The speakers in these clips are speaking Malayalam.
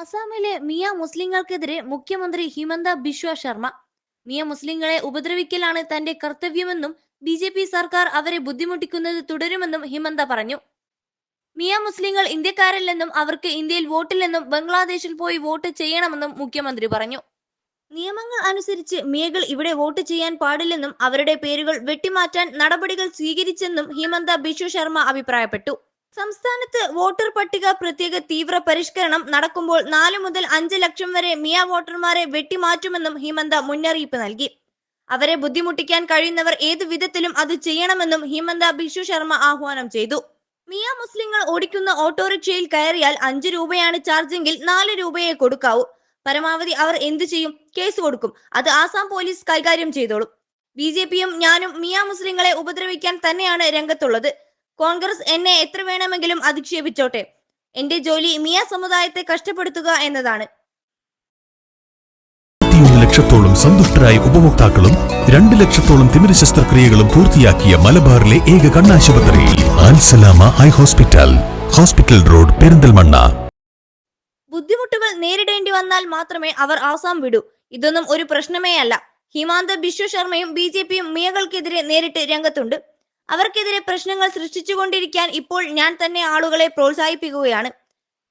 അസാമിലെ മിയ മുസ്ലിങ്ങൾക്കെതിരെ മുഖ്യമന്ത്രി ഹിമന്ത ബിശ്വ ശർമ്മ. മിയ മുസ്ലിങ്ങളെ ഉപദ്രവിക്കലാണ് തന്റെ കർത്തവ്യമെന്നും ബി ജെ പി സർക്കാർ അവരെ ബുദ്ധിമുട്ടിക്കുന്നത് തുടരുമെന്നും ഹിമന്ത പറഞ്ഞു. മിയ മുസ്ലിങ്ങൾ ഇന്ത്യക്കാരല്ലെന്നും അവർക്ക് ഇന്ത്യയിൽ വോട്ടില്ലെന്നും ബംഗ്ലാദേശിൽ പോയി വോട്ട് ചെയ്യണമെന്നും മുഖ്യമന്ത്രി പറഞ്ഞു. നിയമങ്ങൾ അനുസരിച്ച് മിയകൾ ഇവിടെ വോട്ട് ചെയ്യാൻ പാടില്ലെന്നും അവരുടെ പേരുകൾ വെട്ടിമാറ്റാൻ നടപടികൾ സ്വീകരിച്ചെന്നും ഹിമന്ത ബിശ്വ ശർമ്മ അഭിപ്രായപ്പെട്ടു. സംസ്ഥാനത്ത് വോട്ടർ പട്ടിക പ്രത്യേക തീവ്ര പരിഷ്കരണം നടക്കുമ്പോൾ നാല് മുതൽ അഞ്ച് ലക്ഷം വരെ മിയ വോട്ടർമാരെ വെട്ടിമാറ്റുമെന്നും ഹിമന്ത മുന്നറിയിപ്പ് നൽകി. അവരെ ബുദ്ധിമുട്ടിക്കാൻ കഴിയുന്നവർ ഏത് വിധത്തിലും അത് ചെയ്യണമെന്നും ഹിമന്ത ബിഷു ശർമ്മ ആഹ്വാനം ചെയ്തു. മിയ മുസ്ലിങ്ങൾ ഓടിക്കുന്ന ഓട്ടോറിക്ഷയിൽ കയറിയാൽ അഞ്ച് രൂപയാണ് ചാർജെങ്കിൽ നാല് രൂപയെ കൊടുക്കാവൂ. പരമാവധി അവർ എന്തു ചെയ്യും? കേസ് കൊടുക്കും. അത് ആസാം പോലീസ് കൈകാര്യം ചെയ്തോളും. ബി ജെ പിയും ഞാനും മിയ മുസ്ലിങ്ങളെ ഉപദ്രവിക്കാൻ തന്നെയാണ് രംഗത്തുള്ളത്. കോൺഗ്രസ് എന്നെ എത്ര വേണമെങ്കിലും അധിക്ഷേപിച്ചോട്ടെ. എന്റെ ജോലി മിയ സമുദായത്തെ കഷ്ടപ്പെടുത്തുക എന്നതാണ്. ലക്ഷത്തോളം സന്തുഷ്ടരായ ഉപഭോക്താക്കളും രണ്ട് ലക്ഷത്തോളം തിമിര ശസ്ത്രക്രിയകളും പൂർത്തിയാക്കിയ മലബാറിലെ ഏക കണ്ണാശുപത്രി Alsalama high hospital hospital road Perinthalmanna. ബുദ്ധിമുട്ടുകൾ നേരിടേണ്ടി വന്നാൽ മാത്രമേ അവർ ആസാം വിടൂ. ഇതൊന്നും ഒരു പ്രശ്നമേ അല്ല ഹിമാന്ത ബിശ്വ ശർമ്മയും ബി ജെ പിയും മിയകൾക്കെതിരെ നേരിട്ട് രംഗത്തുണ്ട്. അവർക്കെതിരെ പ്രശ്നങ്ങൾ സൃഷ്ടിച്ചുകൊണ്ടിരിക്കാൻ ഇപ്പോൾ ഞാൻ തന്നെ ആളുകളെ പ്രോത്സാഹിപ്പിക്കുകയാണ്.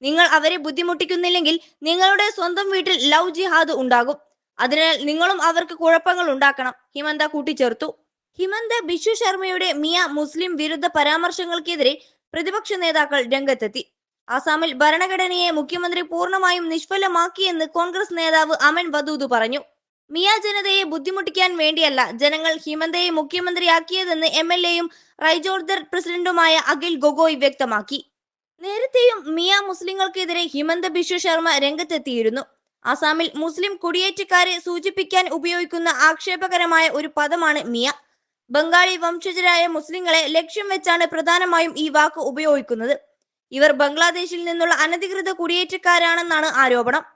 നിങ്ങൾ അവരെ ബുദ്ധിമുട്ടിക്കുന്നില്ലെങ്കിൽ നിങ്ങളുടെ സ്വന്തം വീട്ടിൽ ലവ് ജിഹാദ് ഉണ്ടാകും. അതിനാൽ നിങ്ങളും അവർക്ക് കുഴപ്പങ്ങൾ ഉണ്ടാക്കണം. ഹിമന്ത കൂട്ടിച്ചേർത്തു. ഹിമന്ത ബിഷു ശർമ്മയുടെ മിയ മുസ്ലിം വിരുദ്ധ പരാമർശങ്ങൾക്കെതിരെ പ്രതിപക്ഷ നേതാക്കൾ രംഗത്തെത്തി. ആസാമിൽ ഭരണഘടനയെ മുഖ്യമന്ത്രി പൂർണമായും നിഷ്ഫലമാക്കിയെന്ന് കോൺഗ്രസ് നേതാവ് അമൻ വദൂദ് പറഞ്ഞു. മിയ ജനതയെ ബുദ്ധിമുട്ടിക്കാൻ വേണ്ടിയല്ല ജനങ്ങൾ ഹിമന്തയെ മുഖ്യമന്ത്രിയാക്കിയതെന്ന് എം എൽ എയും റൈജോർദർ പ്രസിഡന്റുമായ അഖിൽ ഗൊഗോയ് വ്യക്തമാക്കി. നേരത്തെയും മിയ മുസ്ലിങ്ങൾക്കെതിരെ ഹിമന്ത ബിശ്വ ശർമ്മ രംഗത്തെത്തിയിരുന്നു. ആസാമിൽ മുസ്ലിം കുടിയേറ്റക്കാരെ സൂചിപ്പിക്കാൻ ഉപയോഗിക്കുന്ന ആക്ഷേപകരമായ ഒരു പദമാണ് മിയ. ബംഗാളി വംശജരായ മുസ്ലിങ്ങളെ ലക്ഷ്യം വെച്ചാണ് പ്രധാനമായും ഈ വാക്ക് ഉപയോഗിക്കുന്നത്. ഇവർ ബംഗ്ലാദേശിൽ നിന്നുള്ള അനധികൃത കുടിയേറ്റക്കാരാണെന്നാണ് ആരോപണം.